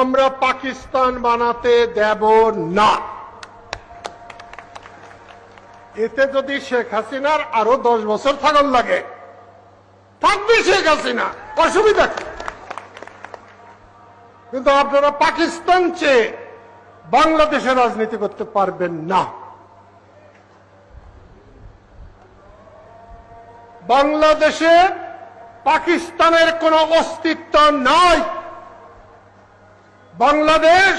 আমরা পাকিস্তান বানাতে দেব না। এতে যদি শেখ হাসিনার আরও দশ বছর থাকার লাগে, থাকবে শেখ হাসিনা, অসুবিধা কিন্তু আপনারা পাকিস্তান চেয়ে বাংলাদেশে রাজনীতি করতে পারবেন না। বাংলাদেশে পাকিস্তানের কোনো অস্তিত্ব নাই। বাংলাদেশ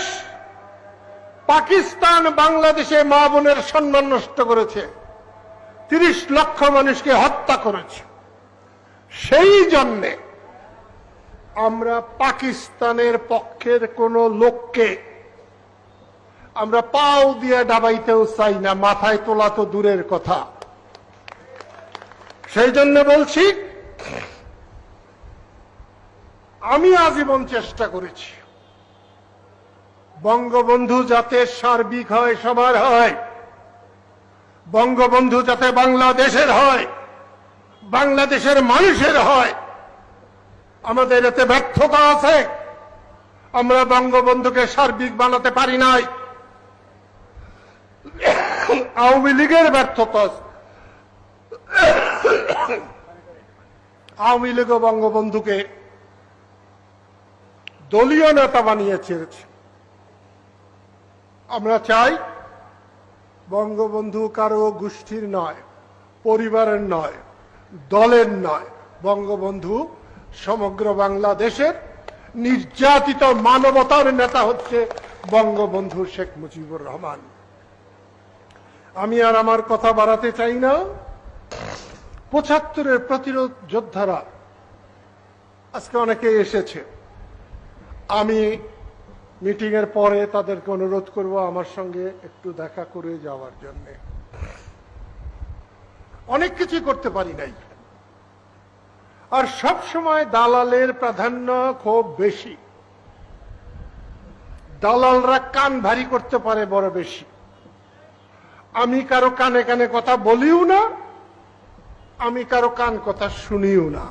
পাকিস্তান বাংলাদেশে মা বোনের সম্মান নষ্ট করেছে। তিরিশ লক্ষ মানুষকে হত্যা করেছে। সেই জন্যে আমরা পাকিস্তানের পক্ষের কোন লোককে আমরা পাও দিয়ে ডাবাইতেও চাই না, মাথায় তোলা তো দূরের কথা। সেই জন্য বলছি আমি আজীবন চেষ্টা করেছি। বঙ্গবন্ধু যাতে সার্বিক হয়, সবার হয়, বঙ্গবন্ধু যাতে বাংলাদেশের হয়, বাংলাদেশের মানুষের হয়, আমাদের এতে ব্যর্থতা আছে। আমরা বঙ্গবন্ধুকে সার্বিক বানাতে পারি নাই। আওয়ামী লীগের ব্যর্থতা। আওয়ামী লীগ বঙ্গবন্ধুকে দলীয় নেতা বানিয়ে ছেড়েছে আমরা চাই বঙ্গবন্ধু কারও গোষ্ঠীর নয়, পরিবারের নয়, দলের নয়। বঙ্গবন্ধু সমগ্র বাংলাদেশের নির্যাতিত মানবতার নেতা হচ্ছে বঙ্গবন্ধু শেখ মুজিবুর রহমান। আমি আর আমার কথা বাড়াতে চাই না। পঁচাত্তরের প্রতিরোধ যোদ্ধারা আজকে অনেকে এসেছে। আমি মিটিং এর পরে তাদেরকে অনুরোধ করব আমার সঙ্গে একটু দেখা করে যাওয়ার জন্য। অনেক কিছু করতে পারি নাই। আর সব সময় দালালের প্রাধান্য খুব বেশি। দালালরা কান ভারী করতে পারে বড় বেশি। আমি কারও কানে কানে কথা বলিও না, আমি কারও কান কথা শুনিও না।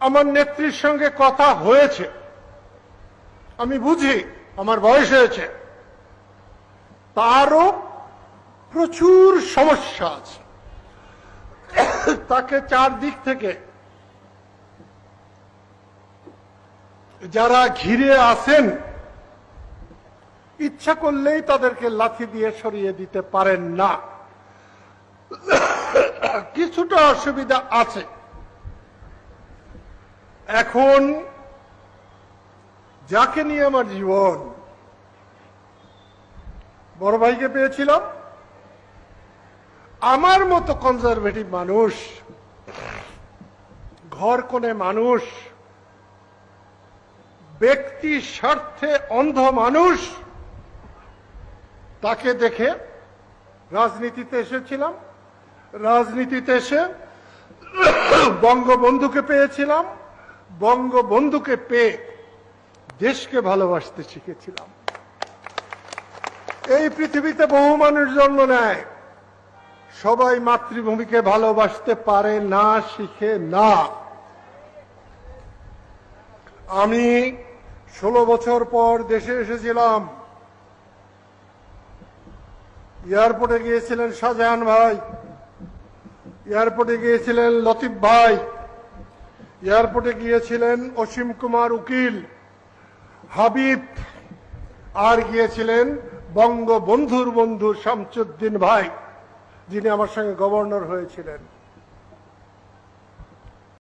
আমার নেত্রীর সঙ্গে কথা হয়েছে। আমি বুঝি, আমার বয়স হয়েছে। তারও প্রচুর সমস্যা আছে। তাকে চারদিক থেকে যারা ঘিরে আসেন ইচ্ছা করলেই তাদেরকে লাথি দিয়ে সরিয়ে দিতে পারেন না। কিছুটা অসুবিধা আছে। এখন যাকে নিয়ে আমার জীবন, বড় ভাইকে পেয়েছিলাম। আমার মতো কনজারভেটিভ মানুষ, ঘর কোনে মানুষ ব্যক্তি স্বার্থে অন্ধ মানুষ, তাকে দেখে রাজনীতিতে এসেছিলাম। রাজনীতিতে এসে বঙ্গবন্ধুকে পেয়েছিলাম। বঙ্গবন্ধুকে পেয়ে দেশকে ভালোবাসতে শিখেছিলাম। এই পৃথিবীতে বহু মানুষ জন্ম নেয়। সবাই মাতৃভূমিকে ভালোবাসতে পারে না, শিখে না। আমি ষোলো বছর পর দেশে এসেছিলাম। এয়ারপোর্টে গিয়েছিলেন শাহজাহান ভাই। এয়ারপোর্টে গিয়েছিলেন লতিফ ভাই। এয়ারপোর্টে গিয়েছিলেন অসীম কুমার উকিল। হাবিব আর গিয়েছিলেন বঙ্গবন্ধুর বন্ধু শামসুদ্দিন ভাই যিনি আমার সঙ্গে গভর্নর হয়েছিলেন।